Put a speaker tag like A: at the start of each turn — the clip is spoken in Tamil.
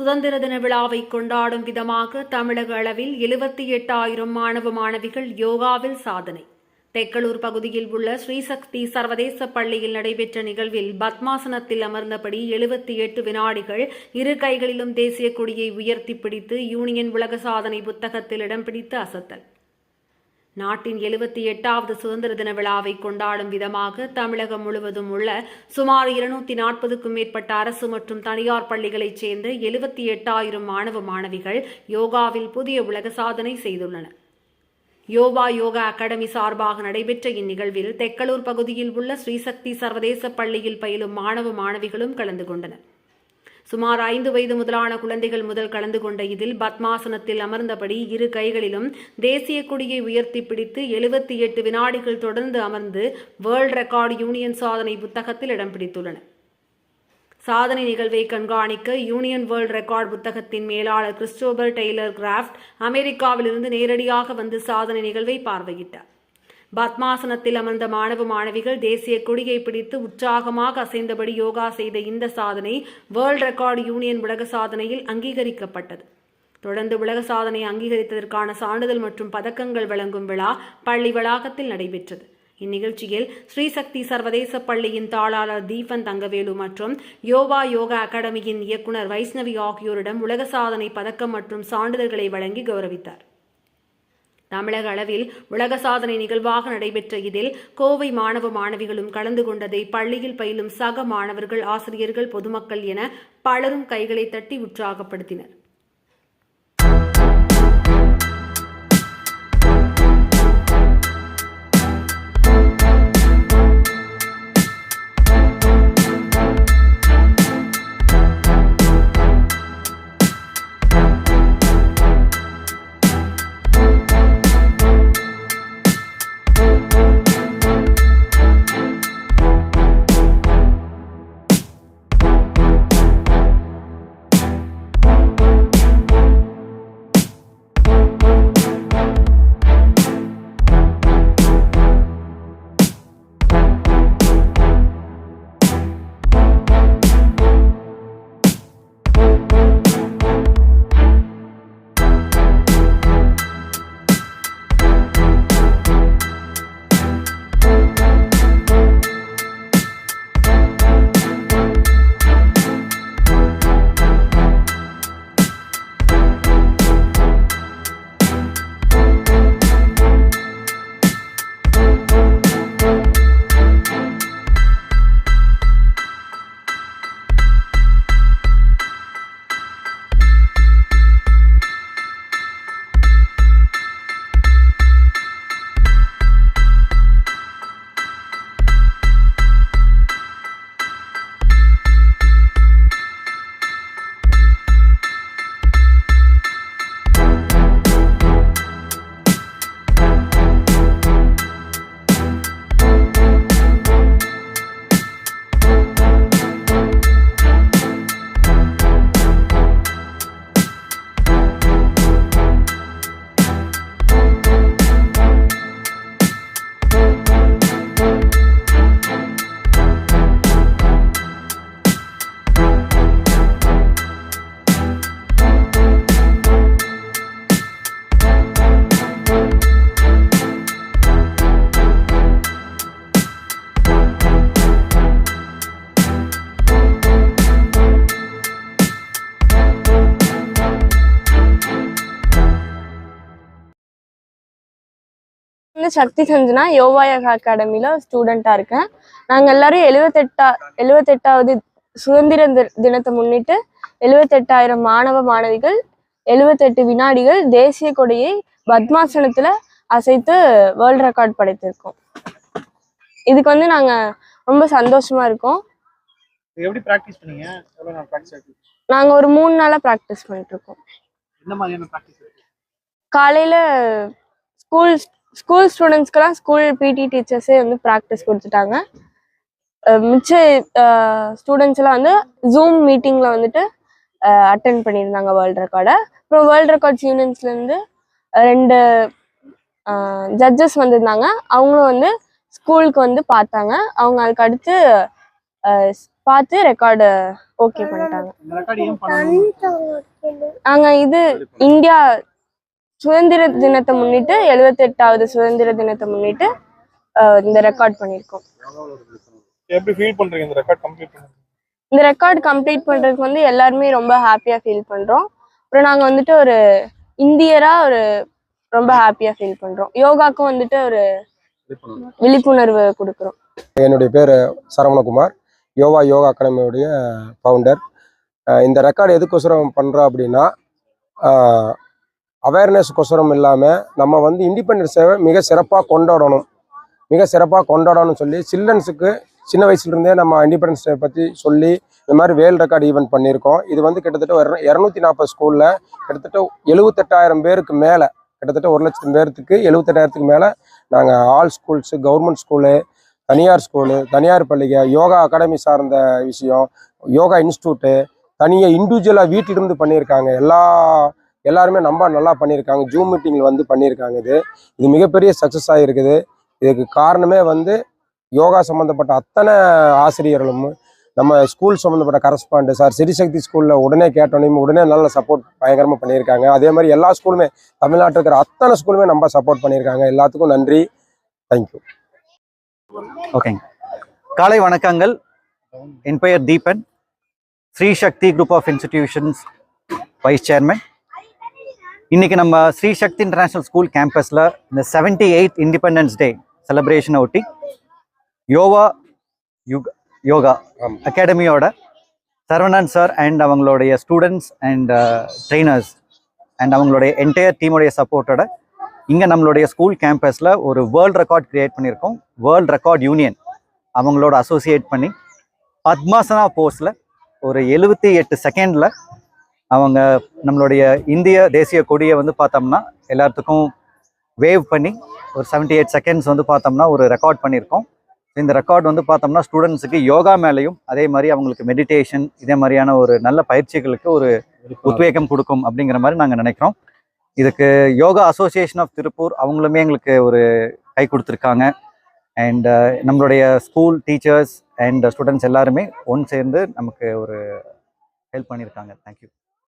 A: சுதந்திர தின விழாவை கொண்டாடும் விதமாக தமிழக அளவில் எழுபத்தி எட்டாயிரம் மாணவ மாணவிகள் யோகாவில் சாதனை. தெக்கலூர் பகுதியில் உள்ள ஸ்ரீசக்தி சர்வதேச பள்ளியில் நடைபெற்ற நிகழ்வில் பத்மாசனத்தில் அமர்ந்தபடி எழுபத்தி எட்டு வினாடிகள் இரு கைகளிலும் தேசிய கொடியை உயர்த்தி பிடித்து யூனியன் உலக சாதனை புத்தகத்தில் இடம் பிடித்து அசத்தல். நாட்டின் எழுபத்தி எட்டாவது சுதந்திர தின விழாவை கொண்டாடும் விதமாக தமிழகம் முழுவதும் உள்ள சுமார் இருநூத்தி நாற்பதுக்கும் மேற்பட்ட அரசு மற்றும் தனியார் பள்ளிகளைச் சேர்ந்த எழுபத்தி எட்டாயிரம் மாணவ மாணவிகள் யோகாவில் புதிய உலக சாதனை செய்துள்ளனர். யோகா யோகா அகாடமி சார்பாக நடைபெற்ற இந்நிகழ்வில் தெக்கலூர் பகுதியில் உள்ள ஸ்ரீசக்தி சர்வதேச பள்ளியில் பயிலும் மாணவ மாணவிகளும் கலந்து கொண்டனர். சுமார் ஐந்து வயது முதலான குழந்தைகள் முதல் கலந்து கொண்ட இதில் பத்மாசனத்தில் அமர்ந்தபடி இரு கைகளிலும் தேசிய கொடியை உயர்த்தி பிடித்து எழுபத்தி எட்டு வினாடிகள் தொடர்ந்து அமர்ந்து வேர்ல்ட் ரெக்கார்டு யூனியன் சாதனை புத்தகத்தில் இடம் பிடித்துள்ளனர் சாதனை நிகழ்வை கண்காணிக்க யூனியன் வேர்ல்ட் ரெக்கார்ட் புத்தகத்தின் மேலாளர் கிறிஸ்டோபர் டெய்லர் கிராஃப்ட் அமெரிக்காவிலிருந்து நேரடியாக வந்து சாதனை நிகழ்வை பார்வையிட்டார். பத்மாசனத்தில் அமர்ந்த மாணவ மாணவிகள் தேசிய கொடியை பிடித்து உற்சாகமாக அசைந்தபடி யோகா செய்த இந்த சாதனை வேர்ல்ட் ரெக்கார்டு யூனியன் உலக சாதனையில் அங்கீகரிக்கப்பட்டது. தொடர்ந்து உலக சாதனை அங்கீகரித்ததற்கான சான்றிதழ் மற்றும் பதக்கங்கள் வழங்கும் விழா பள்ளி வளாகத்தில் நடைபெற்றது. இந்நிகழ்ச்சியில் ஸ்ரீசக்தி சர்வதேச பள்ளியின் தாளாளர் தீபன் தங்கவேலு மற்றும் யோகா யோகா அகாடமியின் இயக்குனர் வைஷ்ணவி ஆகியோரிடம் உலக சாதனை பதக்கம் மற்றும் சான்றிதழ்களை வழங்கி கௌரவித்தார். தமிழக அளவில் உலக சாதனை நிகழ்வாக நடைபெற்ற இதில் கோவை மாணவ மாணவிகளும் கலந்து கொண்டதை பள்ளியில் பயிலும் சக மாணவர்கள் ஆசிரியர்கள் பொதுமக்கள் என பலரும் கைகளை தட்டி உற்சாகப்படுத்தினர்.
B: வந்து சக்தி சஞ்சனா யோகாயோகா அகாடமியில் ஸ்டூடெண்ட்டாக இருக்கேன். நாங்கள் எல்லாரும் எழுவத்தெட்டா எழுவத்தெட்டாவது சுதந்திர தினத்தை முன்னிட்டு எழுவத்தெட்டாயிரம் மாணவ மாணவிகள் எழுவத்தெட்டு வினாடிகள் தேசிய கொடியை பத்மாசனத்தில் அசைத்து வேர்ல்ட் ரெக்கார்ட் படைத்திருக்கோம். இதுக்கு வந்து நாங்கள் ரொம்ப சந்தோஷமா இருக்கோம்.
C: எப்படி ப்ராக்டிஸ் பண்ணீங்க? எவ்வளோ நாள் ப்ராக்டிஸ் ஆகிட்டு
B: நாங்கள் ஒரு மூணு நாளாக ப்ராக்டிஸ் பண்ணிட்டு இருக்கோம்.
C: என்ன மாதிரியான ப்ராக்டிஸ் இருக்கு?
B: காலையில் ஸ்கூல் ஸ்கூல் ஸ்டூடெண்ட்ஸ்க்கெல்லாம் ஸ்கூல் பிடி டீச்சர்ஸே வந்து ப்ராக்டிஸ் கொடுத்துட்டாங்க. மிச்ச ஸ்டூடெண்ட்ஸ் எல்லாம் வந்து ஜூம் மீட்டிங்கில் வந்துட்டு அட்டென்ட் பண்ணியிருந்தாங்க வேர்ல்ட் ரெக்கார்டை அப்புறம் வேர்ல்ட் ரெக்கார்ட்ஸ் யூனியன்ஸ்லேருந்து ரெண்டு ஜட்ஜஸ் வந்திருந்தாங்க. அவங்களும் வந்து ஸ்கூலுக்கு வந்து பார்த்தாங்க. அவங்க அதுக்கு அடுத்து பார்த்து ரெக்கார்டு ஓகே பண்ணிட்டாங்க.
C: இந்த ரெக்கார்டு ஏன் பண்ணணும்
B: நாங்க இது இந்தியா சுதந்திர தினத்தை முன்னிட்டு எழுவத்தெட்டாவது சுதந்திர தினத்தை முன்னிட்டு இந்த ரெக்கார்ட் பண்ணியிருக்கோம்.
D: எப்படி ஃபீல் பண்றீங்க இந்த ரெக்கார்ட் கம்ப்ளீட்
B: இந்த ரெக்கார்ட் கம்ப்ளீட் பண்றதுக்கு வந்து எல்லாருமே ரொம்ப ஹாப்பியா ஃபீல் பண்றோம். அப்புறம் நாங்க வந்துட்டு ஒரு இந்தியரா ஒரு ரொம்ப ஹாப்பியா ஃபீல் பண்றோம். யோகாக்கும் வந்துட்டு ஒரு விழிப்புணர்வு கொடுக்குறோம்.
E: என்னுடைய பேர் சரவணகுமார். யோகா யோகா அகாடமியுடைய ஃபவுண்டர் இந்த ரெக்கார்டு எதுக்கோசரம் பண்ணுறோம் அப்படின்னா அவேர்னஸ்க்கொசரம் இல்லாமல் நம்ம வந்து இண்டிபெண்டன்ஸ் டேவை மிக சிறப்பாக கொண்டாடணும். மிக சிறப்பாக கொண்டாடணும்னு சொல்லி சில்ட்ரன்ஸுக்கு சின்ன வயசுலேருந்தே நம்ம இண்டிபெண்டன்ஸ் டே பற்றி சொல்லி இந்த மாதிரி வேல் ரெக்கார்டு ஈவெண்ட் பண்ணியிருக்கோம். இது வந்து கிட்டத்தட்ட ஒரு இரநூத்தி நாற்பது ஸ்கூலில் கிட்டத்தட்ட எழுபத்தெட்டாயிரம் பேருக்கு மேலே கிட்டத்தட்ட ஒரு லட்சம் பேர்த்துக்கு எழுபத்தெட்டாயிரத்துக்கு மேலே நாங்கள் ஆல் ஸ்கூல்ஸு கவர்மெண்ட் ஸ்கூலு தனியார் ஸ்கூலு தனியார் பள்ளிக யோகா அகாடமி சார்ந்த விஷயம் யோகா இன்ஸ்டியூட்டு தனியாக இண்டிவிஜுவலாக வீட்டிலிருந்து பண்ணியிருக்காங்க. எல்லா எல்லாருமே நம்ம நல்லா பண்ணியிருக்காங்க ஜூம் மீட்டிங்கில் வந்து பண்ணியிருக்காங்க இது. இது மிகப்பெரிய சக்ஸஸ் ஆகிருக்குது இதுக்கு காரணமே வந்து யோகா சம்மந்தப்பட்ட அத்தனை ஆசிரியர்களும் நம்ம ஸ்கூல் சம்மந்தப்பட்ட கரஸ்பாண்டு சார் சிறிசக்தி ஸ்கூலில் உடனே கேட்டோன்னே உடனே நல்ல சப்போர்ட் பயங்கரமாக பண்ணியிருக்காங்க அதே மாதிரி எல்லா ஸ்கூலுமே தமிழ்நாட்டில் இருக்கிற அத்தனை ஸ்கூலுமே நம்ம சப்போர்ட் பண்ணியிருக்காங்க எல்லாத்துக்கும் நன்றி. தேங்க்யூ
F: ஓகேங்க காலை வணக்கங்கள். என் பெயர் Deepan. Shri Sakthi group of institutions vice chairman இன்னைக்கு நம்ம ஸ்ரீ சக்தி இன்டர்நேஷ்னல் ஸ்கூல் கேம்பஸில் இந்த செவன்டி எயித் இண்டிபெண்டன்ஸ் டே செலிப்ரேஷனை ஒட்டி யோகா யுக் யோகா. அகாடமியோட சரவணன் சார் அண்ட் அவங்களுடைய ஸ்டூடெண்ட்ஸ் அண்ட் ட்ரெயினர்ஸ் அண்ட் அவங்களுடைய என்டையர் டீமுடைய சப்போர்ட்டோட இங்கே நம்மளுடைய ஸ்கூல் கேம்பஸில் ஒரு வேர்ல்ட் ரெக்கார்ட் கிரியேட் பண்ணியிருக்கோம் வேர்ல்ட் ரெக்கார்ட் யூனியன் அவங்களோட அசோசியேட் பண்ணி பத்மாசனா போஸ்டில் ஒரு எழுபத்தி எட்டு செகண்டில் அவங்க நம்மளுடைய இந்திய தேசிய கொடியை வந்து பார்த்தோம்னா எல்லாத்துக்கும் வேவ் பண்ணி ஒரு 78 எயிட் செகண்ட்ஸ் வந்து பார்த்தோம்னா ஒரு ரெக்கார்ட் பண்ணியிருக்கோம். இந்த ரெக்கார்ட் வந்து பார்த்தோம்னா ஸ்டூடெண்ட்ஸுக்கு யோகா மேலேயும் அதே மாதிரி அவங்களுக்கு மெடிடேஷன் இதே மாதிரியான ஒரு நல்ல பயிற்சிகளுக்கு ஒரு உத்வேகம் கொடுக்கும் அப்படிங்கிற மாதிரி நாங்கள் நினைக்கிறோம். இதுக்கு யோகா அசோசியேஷன் ஆஃப் திருப்பூர் அவங்களுமே எங்களுக்கு ஒரு கை கொடுத்துருக்காங்க. அண்ட் நம்மளுடைய ஸ்கூல் டீச்சர்ஸ் அண்ட் ஸ்டூடெண்ட்ஸ் எல்லாருமே ஒன்று சேர்ந்து நமக்கு ஒரு ஹெல்ப் பண்ணியிருக்காங்க. தேங்க்யூ